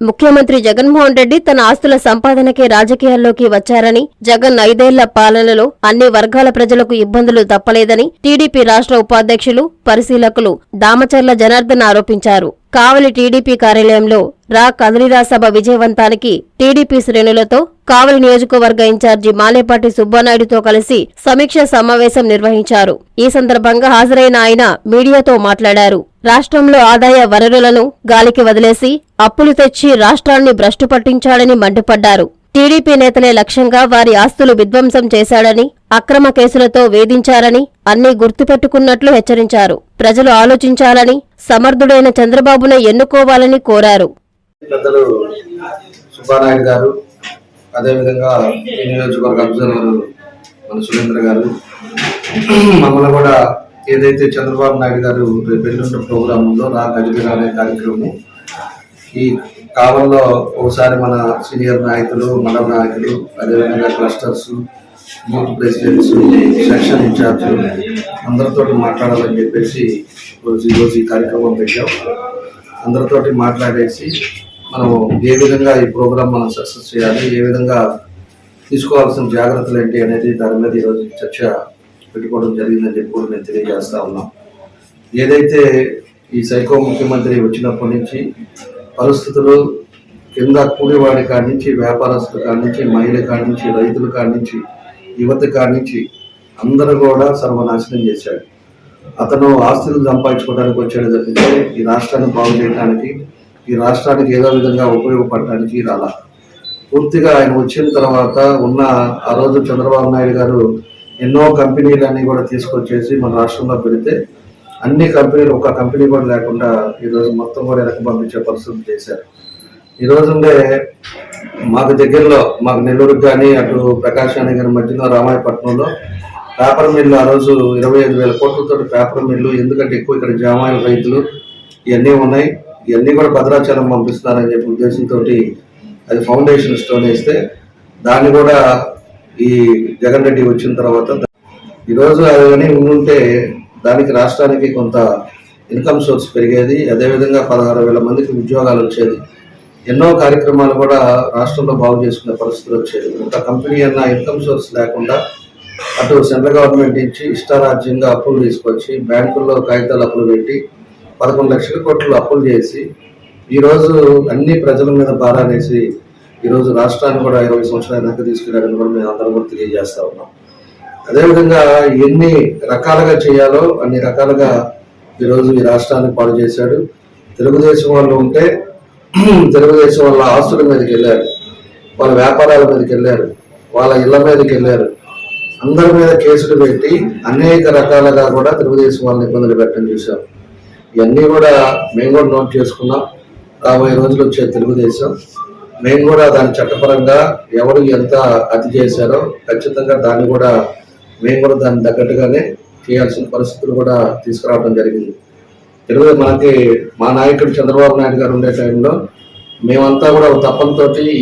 ముఖ్యమంత్రి జగన్మోహన్ రెడ్డి తన ఆస్తుల సంపాదనకే రాజకీయాల్లోకి వచ్చారని జగన్ ఐదేళ్ళ పాలనలో అన్ని వర్గాల ప్రజలకు ఇబ్బందులు తప్పలేదని టీడీపీ రాష్ట్ర ఉపాధ్యక్షులు పరిశీలకులు దామచర్ల జనార్దన్ ఆరోపించారు. కావలి టీడీపీ కార్యాలయంలో రా కదలిరా సభ విజయవంతానికి టీడీపీ శ్రేణులతో కావలి నియోజకవర్గ ఇన్ఛార్జి మాలేపాటి సుబ్బానాయుడుతో కలిసి సమీక్ష సమావేశం నిర్వహించారు. ఈ సందర్భంగా హాజరైన ఆయన మీడియాతో మాట్లాడారు. రాష్ట్రంలో ఆదాయ వనరులను గాలికి వదిలేసి అప్పులు తెచ్చి రాష్ట్రాన్ని భ్రష్టు పట్టించాడని మండిపడ్డారు. టీడీపీ నేతలే లక్ష్యంగా వారి ఆస్తులు విధ్వంసం చేశాడని అక్రమ కేసులతో వేధించారని అన్నీ గుర్తుపెట్టుకున్నట్లు హెచ్చరించారు. ప్రజలు ఆలోచించాలని సమర్థుడైన చంద్రబాబును ఎన్నుకోవాలని కోరారు. పెద్దలు గారు అదేవిధంగా నియోజకవర్గ అబ్జర్వర్ మన సురేంద్ర గారు మమ్మల్ని కూడా ఏదైతే చంద్రబాబు నాయుడు గారు రేపు ఎల్లుండి ప్రోగ్రామ్ ఉందో నా గడిపిన అనే కార్యక్రమం ఈ కాలంలో ఒకసారి మన సీనియర్ నాయకులు మండల నాయకులు అదేవిధంగా క్లస్టర్స్ బూత్ ప్రెసిడెంట్స్ సెక్షన్ ఇన్ఛార్జ్లు అందరితో మాట్లాడాలని చెప్పేసి రోజు ఈరోజు ఈ కార్యక్రమం పెట్టాం. అందరితోటి మాట్లాడేసి మనం ఏ విధంగా ఈ ప్రోగ్రామ్ మనం సక్సెస్ చేయాలి ఏ విధంగా తీసుకోవాల్సిన జాగ్రత్తలు ఏంటి అనేది దాని మీద ఈరోజు చర్చ పెట్టుకోవడం జరిగిందని చెప్పి కూడా నేను తెలియజేస్తా ఉన్నాం. ఏదైతే ఈ సైకో ముఖ్యమంత్రి వచ్చినప్పటి నుంచి పరిస్థితులు కింద కూలివాడి కాడి నుంచి వ్యాపారస్తుల కాడి నుంచి మహిళ కాడి నుంచి రైతుల కాడి నుంచి యువత కాడి నుంచి అందరూ కూడా సర్వనాశనం చేశాడు అతను ఆస్తులు సంపాదించుకోవడానికి వచ్చాడు తప్పితే ఈ రాష్ట్రాన్ని బాగు చేయడానికి ఈ రాష్ట్రానికి ఏదో విధంగా ఉపయోగపడటానికి రాలా. పూర్తిగా ఆయన వచ్చిన తర్వాత ఉన్న ఆ రోజు చంద్రబాబు నాయుడు గారు ఎన్నో కంపెనీలన్నీ కూడా తీసుకొచ్చేసి మన రాష్ట్రంలో పెడితే అన్ని కంపెనీలు ఒక కంపెనీ కూడా లేకుండా ఈరోజు మొత్తం కూడా వెనక పంపించే పరిస్థితి చేశారు. ఈరోజు ఉండే మాకు దగ్గరలో మాకు నెల్లూరుకి కానీ అటు ప్రకాశానికి కానీ మధ్యలో రామాయపట్నంలో పేపర్ మిల్లు ఆ రోజు ఇరవై ఐదు వేల కోట్లతో పేపర్ మిల్లు ఎందుకంటే ఎక్కువ ఇక్కడ జామాయిల రైతులు ఇవన్నీ ఉన్నాయి. ఇవన్నీ కూడా భద్రాచలం పంపిస్తున్నారని చెప్పి ఉద్దేశంతో అది ఫౌండేషన్ స్టోన్ వేస్తే దాన్ని కూడా ఈ జగన్ రెడ్డి వచ్చిన తర్వాత ఈరోజు అది కానీ ఉండుంటే దానికి రాష్ట్రానికి కొంత ఇన్కమ్ సోర్స్ పెరిగేది. అదేవిధంగా పదహారు వేల మందికి ఉద్యోగాలు వచ్చేది. ఎన్నో కార్యక్రమాలు కూడా రాష్ట్రంలో బాగు చేసుకునే పరిస్థితులు వచ్చేది. ఒక కంపెనీ అన్న ఇన్కమ్ సోర్స్ లేకుండా అటు సెంట్రల్ గవర్నమెంట్ నుంచి ఇష్టారాజ్యంగా అప్పులు తీసుకొచ్చి బ్యాంకుల్లో కాగితాలు అప్పులు పెట్టి పదకొండు లక్షల కోట్లు అప్పులు చేసి ఈరోజు అన్ని ప్రజల మీద భారానేసి ఈరోజు రాష్ట్రాన్ని కూడా ఇరవై సంవత్సరాల వెనక్కి తీసుకెళ్ళాలని కూడా మేము అందరం కూడా తెలియజేస్తా ఉన్నాం. అదేవిధంగా ఎన్ని రకాలుగా చేయాలో అన్ని రకాలుగా ఈరోజు ఈ రాష్ట్రాన్ని పాడు చేశాడు. తెలుగుదేశం వాళ్ళు ఉంటే తెలుగుదేశం వాళ్ళ ఆస్తుల మీదకి వెళ్ళారు వాళ్ళ వ్యాపారాల మీదకి వెళ్ళారు వాళ్ళ ఇళ్ళ మీదకి వెళ్ళారు. అందరి మీద కేసులు పెట్టి అనేక రకాలుగా కూడా తెలుగుదేశం వాళ్ళని ఇబ్బందులు పెట్టడం చూశాం. ఇవన్నీ కూడా మేము కూడా నోట్ చేసుకున్నాం. రాబోయే రోజులు వచ్చే తెలుగుదేశం. మేము కూడా దాని చట్టపరంగా ఎవరు ఎంత అతి చేశారో ఖచ్చితంగా దాన్ని కూడా మేము కూడా దాన్ని తగ్గట్టుగానే చేయాల్సిన పరిస్థితులు కూడా తీసుకురావడం జరిగింది. తెలుగు మనకి మా నాయకుడు చంద్రబాబు నాయుడు గారు ఉండే టైంలో మేమంతా కూడా ఒక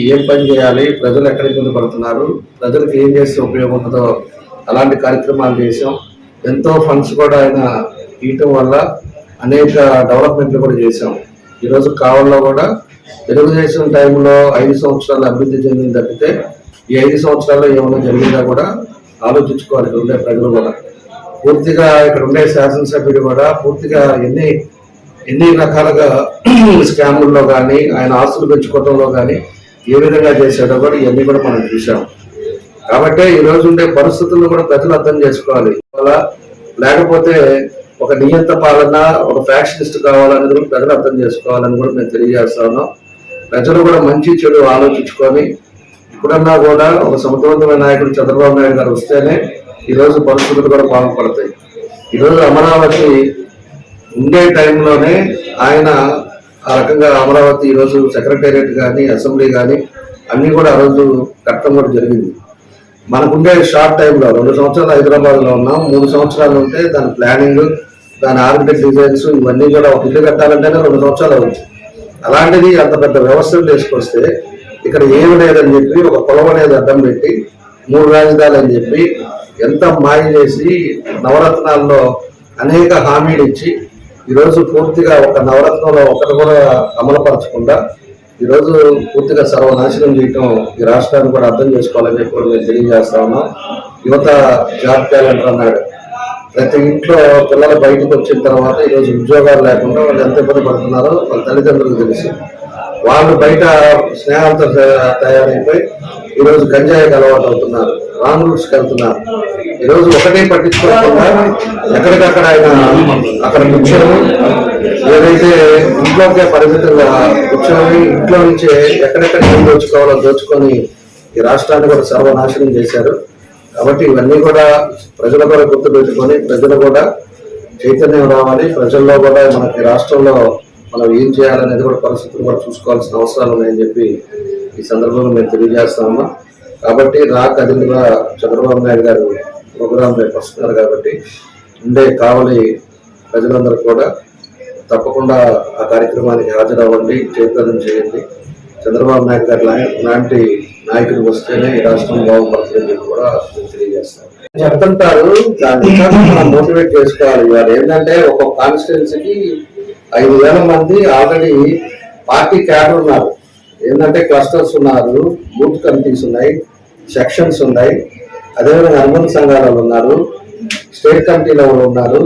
ఏం పని చేయాలి ప్రజలు ఎక్కడ ఇబ్బంది పడుతున్నారు ప్రజలకు ఏం చేస్తే ఉపయోగం ఉంటుందో అలాంటి కార్యక్రమాలు చేసాం ఎంతో ఫండ్స్ కూడా ఆయన ఇవ్వటం వల్ల అనేక డెవలప్మెంట్లు కూడా చేసాం ఈరోజు కావల్లో కూడా తెలుగుదేశం టైంలో ఐదు సంవత్సరాలు అభివృద్ధి చెందింది తప్పితే ఈ ఐదు సంవత్సరాల్లో ఏమైనా జరిగిందా కూడా ఆలోచించుకోవాలి ఇక్కడ ఉండే ప్రజలు కూడా. పూర్తిగా ఇక్కడ ఉండే శాసనసభ్యుడు కూడా పూర్తిగా ఎన్ని ఎన్ని రకాలుగా స్కాముల్లో కానీ ఆయన ఆస్తులు పెంచుకోవడంలో కానీ ఏ విధంగా చేశాడో కూడా ఇవన్నీ కూడా మనం చూసాం కాబట్టి ఈ రోజు ఉండే పరిస్థితులను కూడా ప్రజలు అర్థం చేసుకోవాలి. అలా లేకపోతే ఒక నియంత పాలన ఒక ఫ్యాక్షనిస్ట్ కావాలని కూడా ప్రజలు అర్థం చేసుకోవాలని కూడా మేము తెలియజేస్తా ఉన్నాం. ప్రజలు కూడా మంచి చెడు ఆలోచించుకొని ఇప్పుడన్నా కూడా ఒక సమర్థవంతమైన నాయకుడు చంద్రబాబు నాయుడు గారు వస్తేనే ఈరోజు పరిస్థితులు కూడా బాగుపడతాయి. ఈరోజు అమరావతి ఉండే టైంలోనే ఆయన ఆ రకంగా అమరావతి ఈరోజు సెక్రటేరియట్ కానీ అసెంబ్లీ కానీ అన్నీ కూడా ఆ రోజు కట్టడం కూడా జరిగింది. మనకుండే షార్ట్ టైంలో రెండు సంవత్సరాలు హైదరాబాద్లో ఉన్నాం మూడు సంవత్సరాలు ఉంటే దాని ప్లానింగ్ దాని ఆర్కిటెక్ట్ డిజైన్స్ ఇవన్నీ కూడా ఒక ఇల్లు కట్టాలంటేనే రెండు సంవత్సరాలు అవుతుంది. అలాంటిది అంత పెద్ద వ్యవస్థలు తీసుకొస్తే ఇక్కడ ఏమి లేదని చెప్పి ఒక పొలం అనేది అడ్డం పెట్టి మూడు రాజధానులు అని చెప్పి ఎంత మాయ చేసి నవరత్నాల్లో అనేక హామీలు ఇచ్చి ఈరోజు పూర్తిగా ఒక నవరత్నంలో ఒకటి కూడా అమలుపరచకుండా ఈరోజు పూర్తిగా సర్వనాశనం చేయటం ఈ రాష్ట్రాన్ని కూడా అర్థం చేసుకోవాలని చెప్పి కూడా మేము తెలియజేస్తా ఉన్నాం. యువత జాబ్ క్యాలెండర్ అన్నాడు ప్రతి ఇంట్లో పిల్లలు బయటకు వచ్చిన తర్వాత ఈరోజు ఉద్యోగాలు లేకుండా వాళ్ళు ఎంత ఇబ్బంది పడుతున్నారో వాళ్ళ తల్లిదండ్రులకు తెలుసు. వాళ్ళు బయట స్నేహాలతో తయారైపోయి ఈరోజు గంజాయికి అలవాటు అవుతున్నారు. రాంగ్ రూట్స్కి వెళ్తున్నారు. ఈరోజు ఒకటే పట్టించుకోకుండా ఎక్కడికక్కడ ఆయన అక్కడ కూర్చొని ఏదైతే ఇంట్లోకే పరిమితంగా కూర్చొని ఇంట్లో నుంచే ఎక్కడెక్కడ ఏం దోచుకోవాలో దోచుకొని ఈ రాష్ట్రాన్ని కూడా సర్వనాశనం చేశారు. కాబట్టి ఇవన్నీ కూడా ప్రజల కూడా గుర్తుపెట్టుకొని ప్రజలు కూడా చైతన్యం రావాలి. ప్రజల్లో కూడా మనకి రాష్ట్రంలో మనం ఏం చేయాలనేది కూడా పరిస్థితులు కూడా చూసుకోవాల్సిన అవసరాలు ఉన్నాయని చెప్పి ఈ సందర్భంలో మేము తెలియజేస్తాము కాబట్టి రా కదిలిగా చంద్రబాబు నాయుడు గారు ప్రోగ్రాం రేపు వస్తున్నారు కాబట్టి ఉండే కావలి ప్రజలందరూ కూడా తప్పకుండా ఆ కార్యక్రమానికి హాజరవ్వండి చైతన్యం చేయండి. చంద్రబాబు నాయుడు గారు లాంటి నాయకుడు వస్తేనే ఈ రాష్ట్రం బాగుపడుతుందని కూడా నేను తెలియజేస్తాను చెప్తుంటారు దాన్ని మనం మోటివేట్ చేసుకోవాలి. ఇవాళ ఏంటంటే ఒక కాన్స్టిట్యున్సీకి ఐదు వేల మంది ఆల్రెడీ పార్టీ క్యాడర్ ఉన్నారు. ఏంటంటే క్లస్టర్స్ ఉన్నారు బూత్ కమిటీస్ ఉన్నాయి సెక్షన్స్ ఉన్నాయి. అదేవిధంగా అర్బన్ సంఘాలలో ఉన్నారు స్టేట్ కమిటీలో వాళ్ళు ఉన్నారు.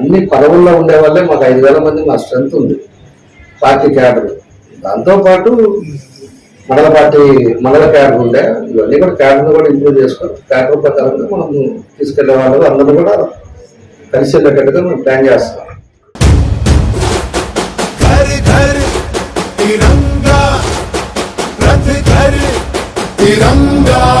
అన్ని పదవుల్లో ఉండే వాళ్ళే మాకు ఐదు వేల మంది మా స్ట్రెంత్ ఉంది. Party cadre. దాంతోపాటు మండల పార్టీ మండల క్యాడర్ ఉండే ఇవన్నీ కూడా క్యాడర్ కూడా ఇంప్రూవ్ చేసుకొని క్యాడర్ ప్రకారంగా మనం తీసుకెళ్లే వాళ్ళు అందరూ కూడా కలిసి వెళ్ళేటట్టుగా మనం ప్లాన్ చేస్తాం घर घर तिरंगा